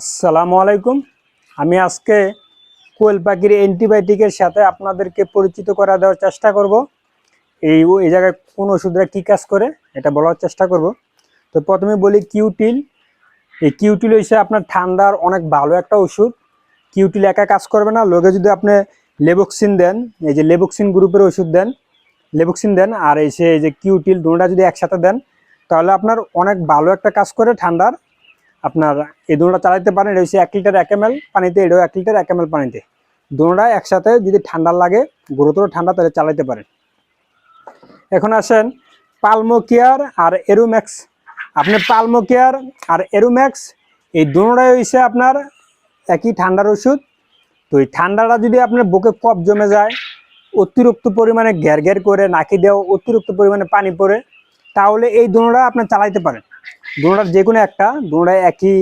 আসসালামু আলাইকুম। আমি আজকে কোয়েল পাখির অ্যান্টিবায়োটিকের সাথে আপনাদেরকে পরিচিত করা দেওয়ার চেষ্টা করব। এই এই জায়গায় কোন ওষুধটা কী কাজ করে, এটা বলার চেষ্টা করব। তো প্রথমে বলি কিউটিল। এই কিউটিল হচ্ছে আপনার ঠান্ডার অনেক ভালো একটা ওষুধ। কিউটিল একা কাজ করবে না। লোকে যদি আপনি লেবক্সিন দেন, এই যে লেবক্সিন গ্রুপের ওষুধ দেন, লেবক্সিন দেন, আর এই যে কিউটিল দুটোটা যদি একসাথে দেন, তাহলে আপনার অনেক ভালো একটা কাজ করে ঠান্ডার। আপনার এই দুটোটা চালাইতে পারেন, এটা হচ্ছে এক লিটার এক এম পানিতে, এটাও এক লিটার এক এম পানিতে। দুটোটা একসাথে যদি ঠান্ডা লাগে, গুরুতর ঠান্ডা, তাহলে চালাইতে পারেন। এখন আসেন পালমোকেয়ার আর এরোম্যাক্স। আপনি পালমোকেয়ার আর এরোম্যাক্স, এই দুটোটাই হচ্ছে আপনার একই ঠান্ডার ওষুধ। তো এই ঠান্ডাটা যদি আপনার বুকে কপ জমে যায়, অতিরিক্ত পরিমাণে ঘ্যার ঘ্যার করে, নাকি দেওয়া অতিরিক্ত পরিমাণে পানি পড়ে, তাহলে এই দুটোটা আপনি চালাইতে পারেন। দুটোটার যে কোনো একটা দুটোটাই একই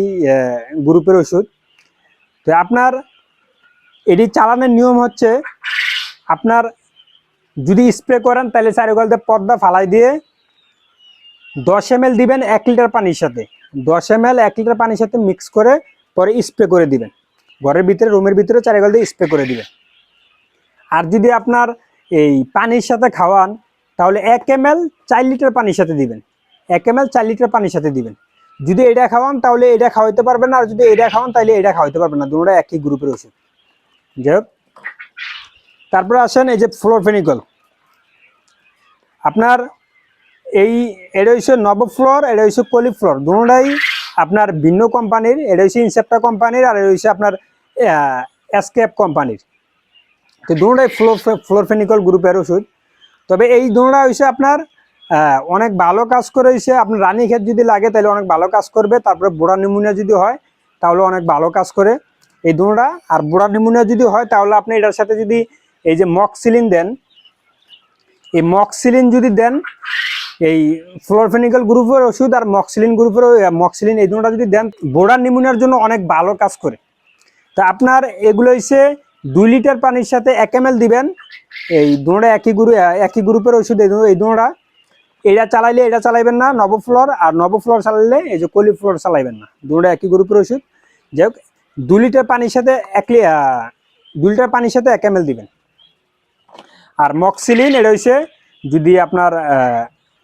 গ্রুপের ওষুধ। তো আপনার এটি চালানোর নিয়ম হচ্ছে, আপনার যদি স্প্রে করেন তাহলে চারিগলতে পর্দা ফালাই দিয়ে দশ এম দিবেন এক লিটার পানির সাথে। দশ এম এক লিটার পানির সাথে মিক্স করে পরে স্প্রে করে দিবেন। ঘরের ভিতরে, রুমের ভিতরে চারিগল দিয়ে স্প্রে করে দিবেন। আর যদি আপনার এই পানির সাথে খাওয়ান, তাহলে এক এম এল চার লিটার পানির সাথে দিবেন। এক এম এল চার লিটার পানির সাথে দিবেন। যদি এটা খাওয়ান, তাহলে এটা খাওয়াইতে পারবেন আর যদি এটা খাওয়ান, তাহলে এটা খাওয়াইতে পারবেন না। দুটোটা একই গ্রুপের ওষুধ। যাই হোক। তারপরে আসেন এই যে ফ্লোরফেনিকল আপনার এই, এটা হচ্ছে নবফ্লোর, এটা হচ্ছে কলিফ্লোর দুটোটাই আপনার ভিন্ন কোম্পানির, এটা হচ্ছে ইনসেপ্টা কোম্পানির, আর এটা হচ্ছে আপনার এসকেপ কোম্পানির। তো দুটোটাই ফ্লোর ফ্লোরফেনিকল গ্রুপের ওষুধ। তবে এই দুটোটা হচ্ছে আপনার আহ, অনেক ভালো কাজ করেছে আপনার রানী ক্ষেত যদি লাগে তাহলে অনেক ভালো কাজ করবে। তারপরে বুড়া নিমোনিয়া যদি হয় তাহলে অনেক ভালো কাজ করে। এই দুটোটা আর বুড়া নিমোনিয়া যদি হয় তাহলে আপনি এটার সাথে যদি এই যে মক্সিলিন দেন এই মক্সিলিন যদি দেন এই ফ্লোরফেনিক্যাল গ্রুপের ওষুধ আর মক্সিলিন গ্রুপের মক্সিলিন এই দুটোটা যদি দেন বোড়া নিমোনিয়ার জন্য অনেক ভালো কাজ করে। তা আপনার এগুলো হচ্ছে দুই লিটার পানির সাথে এক এম দিবেন। এই দুটোটা একই গ্রুপ একই গ্রুপের ওষুধ এই দু- এই দুটোটা এটা চালাইলে এটা চালাইবেন না নবফ্লোর আর নবফ্লোর চালাইলে এই যে কলিফ্লোর চালাইবেন না। দুটোটা একই গ্রুপের ওষুধ। যাই হোক দু লিটার পানির সাথে এক দু লিটার পানির সাথে এক এম দিবেন। আর মক্সিলিন এটা হচ্ছে যদি আপনার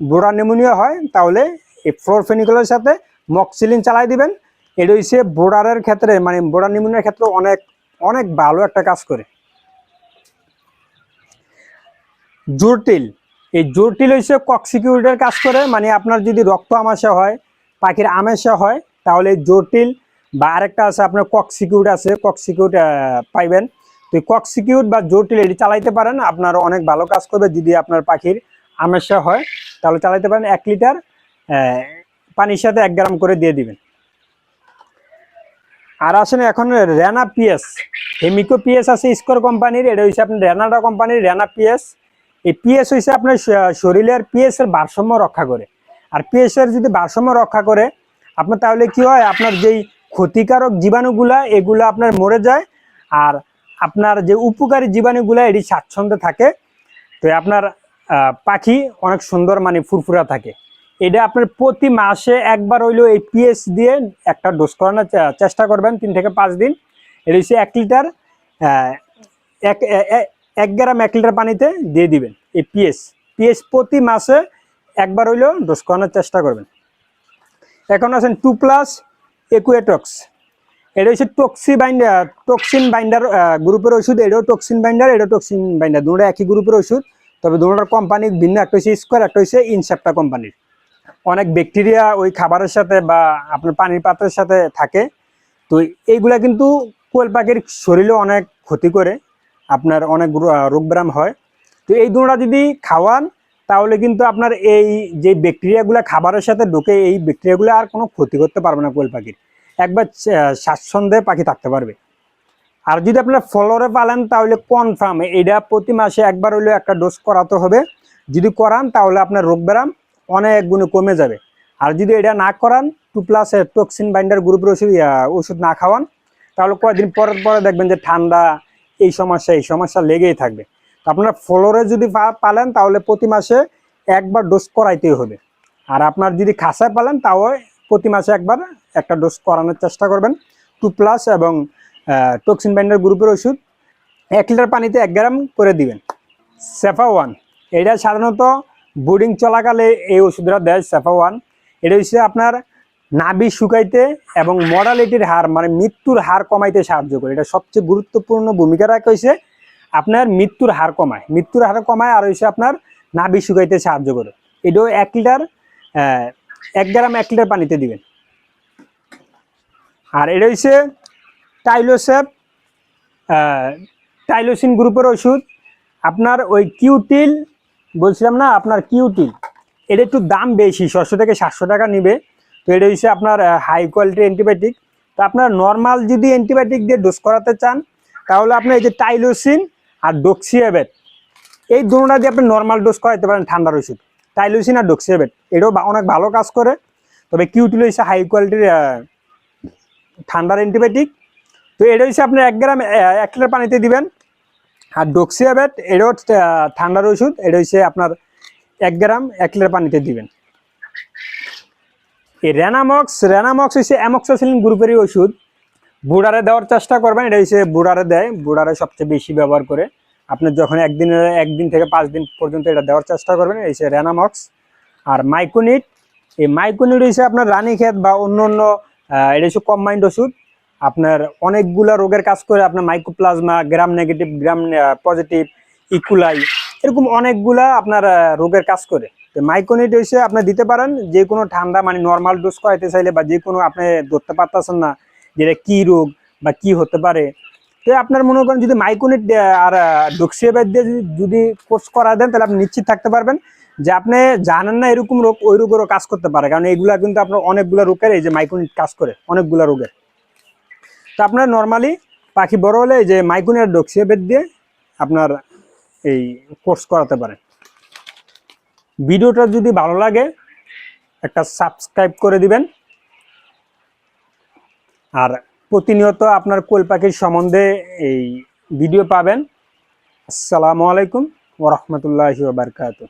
বোরা নিউমোনিয়া হয়, তাহলে এই ফ্লোরফেনিকলের সাথে মক্সিলিন চালাই দিবেন। এটা হচ্ছে বোরারের ক্ষেত্রে মানে বোরা নিউমোনিয়ার ক্ষেত্রে অনেক অনেক ভালো একটা কাজ করে। জোরটিল এই জোরটিল হচ্ছে কক্সিকিউটের কাজ করে মানে আপনার যদি রক্ত আমাশা হয়, পাখির আমেশা হয়, তাহলে জোরটিল বা আরেকটা আছে আপনার কক্সিকিউট আছে কক্সিকিউট পাইবেন। তো কক্সিকিউট বা জোরটিল এটি চালাইতে পারেন, আপনার অনেক ভালো কাজ করবে যদি আপনার পাখির আমেশা হয়, তাহলে চালাইতে পারেন এক লিটার পানির সাথে এক গ্রাম করে দিয়ে দিবেন। আর আসেন এখন রেনা পিএস, হেমিকো পিএস আছে স্কোর কোম্পানির, এটা হচ্ছে আপনার রেনাডা কোম্পানির রেনা পিএস। এই পিএস হচ্ছে আপনার শরীরের পিএস এর ভারসাম্য রক্ষা করে। আর পিএস এর যদি ভারসাম্য রক্ষা করে, আপনার তাহলে কি হয়? আপনার যেই ক্ষতিকারক জীবাণুগুলা, এগুলা আপনার মরে যায়। আর আপনার যে উপকারী জীবাণুগুলা, এটি স্বাচ্ছন্দ্যে থাকে। তো আপনার পাখি অনেক সুন্দর মানে ফুরফুরা থাকে। এটা আপনার প্রতি মাসে একবার হইলেও এই পিএস দিয়ে একটা ডোজ করানোর চেষ্টা করবেন, তিন থেকে পাঁচ দিন। এটা হচ্ছে এক লিটার এক এক গ্রাম এক লিটার পানিতে দিয়ে দিবেন। এই পিএস পিএস প্রতি মাসে একবার হইলেও ডোজ করানোর চেষ্টা করবেন। এখন আছেন টু প্লাস একুয়েটক্স। এটা হচ্ছে টক্সি বাইন্ডার, টক্সিন বাইন্ডার গ্রুপের ওষুধ, এটাও টক্সিন বাইন্ডার, এটাও টক্সিন বাইন্ডার। দুটো একই গ্রুপের ওষুধ, তবে দুটোর কোম্পানি ভিন্ন, একটা হচ্ছে স্কোয়ার একটা হচ্ছে ইনসেপ্টা কোম্পানির। অনেক ব্যাকটেরিয়া ওই খাবারের সাথে বা আপনার পানির পাত্রের সাথে থাকে। তো এইগুলা কিন্তু কোয়েল পাখির শরীরে অনেক ক্ষতি করে। আপনার অনেক রোগ ব্যায়াম হয়। তো এই দুটোটা যদি খাওয়ান, তাহলে কিন্তু আপনার এই যে ব্যাকটেরিয়াগুলো খাবারের সাথে ঢুকে এই ব্যাকটেরিয়াগুলো আর কোনো ক্ষতি করতে পারবে না কোয়েল পাখির। একবার স্বাচ্ছন্দ্যে পাখি থাকতে পারবে। আর যদি আপনার ফলরে পালেন, তাহলে কনফার্ম এটা প্রতি মাসে একবার হলেও একটা ডোজ করাতে হবে। যদি করান, তাহলে আপনার রোগ ব্যায়াম অনেক গুণে কমে যাবে। আর যদি এটা না করান টু প্লাস টক্সিন বাইন্ডার গ্রুপের ওষুধ ওষুধ না খাওয়ান, তাহলে কয়েকদিন পরের পরে দেখবেন যে ঠান্ডা এই সমস্যা এই সমস্যা লেগেই থাকবে। তো আপনার ফ্লোরে যদি পালেন, তাহলে প্রতি মাসে একবার ডোজ করাইতেই হবে। আর আপনার যদি খাসায় পালেন, তাও প্রতি মাসে একবার একটা ডোজ করানোর চেষ্টা করবেন। টু প্লাস এবং টক্সিন বাইন্ডার গ্রুপের ওষুধ এক লিটার পানিতে এক গ্রাম করে দিবেন। সেফা ওয়ান এটা সাধারণত বোর্ডিং চলাকালে এই ওষুধটা দেয় সেফা ওয়ান এটা হচ্ছে আপনার নাভি শুকাইতে এবং মর্টালিটির হার মানে মৃত্যুর হার কমাইতে সাহায্য করে। এটা সবচেয়ে গুরুত্বপূর্ণ ভূমিকা রাখে হয়েছে আপনার মৃত্যুর হার কমায়। মৃত্যুর হার কমায় আর হয়েছে আপনার নাভি শুকাইতে সাহায্য করে। এটাও এক লিটার এক গ্রাম এক লিটার পানিতে দিবেন। আর এটা হচ্ছে টাইলোসেপ টাইলোসিন গ্রুপের ওষুধ। আপনার ওই কিউটিল, বলছিলাম না, আপনার কিউটিল, এটা একটু দাম বেশি ছশো থেকে সাতশো টাকা নিবে। তো এটা হচ্ছে আপনার হাই কোয়ালিটির অ্যান্টিবায়োটিক তো আপনার নর্মাল যদি অ্যান্টিবায়োটিক দিয়ে ডোজ করাতে চান, তাহলে আপনার এই যে টাইলোসিন আর ডোক্সিয়াবেট এই দুটোটা দিয়ে আপনি নর্মাল ডোজ করাতে পারেন ঠান্ডার ওষুধ। টাইলোসিন আর ডোক্সিয়াবেট এটাও অনেক ভালো কাজ করে। তবে কিউটিল হচ্ছে হাই কোয়ালিটির ঠান্ডার অ্যান্টিবায়োটিক তো এটা হচ্ছে আপনি এক গ্রাম এক লিটার পানিতে দিবেন। আর ডোক্সিয়াবেট এটাও ঠান্ডার ওষুধ। এটা হচ্ছে আপনার এক গ্রাম, এক লিটার পানিতে দিবেন। এই রেনামক্স রেনামক্স হচ্ছে অ্যামক্সাসিলিন গ্রুপেরই ওষুধ। বুড়ারে দেওয়ার চেষ্টা করবেন, এটা হচ্ছে বুড়ারে দেয়, বুড়ারে সবচেয়ে বেশি ব্যবহার করে। আপনি যখন একদিনের একদিন থেকে পাঁচ দিন পর্যন্ত এটা দেওয়ার চেষ্টা করবেন এই হচ্ছে রেনামক্স আর মাইকোনিট এই মাইকোনিট হচ্ছে আপনার রানীক্ষেত বা অন্য অন্য এটা হচ্ছে কম্বাইন্ড ওষুধ। আপনার অনেকগুলা রোগের কাজ করে আপনার mycoplasma gram negative gram positive E coli এরকম অনেকগুলা আপনার রোগের কাজ করে। তো মাইকোনিট হচ্ছে আপনি দিতে পারেন যে কোনো ঠান্ডা মানে নর্মাল ডোজ করাইতে চাইলে বা যে কোনো আপনি ধরতে পারতেছেন না যেটা কি রোগ বা কি হতে পারে। তো আপনার মনে করেন যদি মাইকোনিট আর ডক্সিয়াবাদ দিয়ে যদি- কোর্স করা দেন, তাহলে আপনি নিশ্চিত থাকতে পারবেন যে আপনি জানেন না এরকম রোগ, ওই রোগেরও কাজ করতে পারে। কারণ এইগুলা কিন্তু আপনার অনেকগুলো রোগের, এই যে মাইকোনিট কাজ করে, অনেকগুলো রোগের। তো আপনার নর্মালি পাখি বড় হলে যে মাইকোনিট ডক্সিয়াবেদ দিয়ে আপনার এই কোর্স করাতে পারেন ভিডিওটা যদি ভালো লাগে, একটা সাবস্ক্রাইব করে দিবেন। আর প্রতিনিয়ত আপনার কোল পাখির সম্বন্ধে এই ভিডিও পাবেন। আসসালামু আলাইকুম ওরহমতুল্লাহ বারকাতুহ।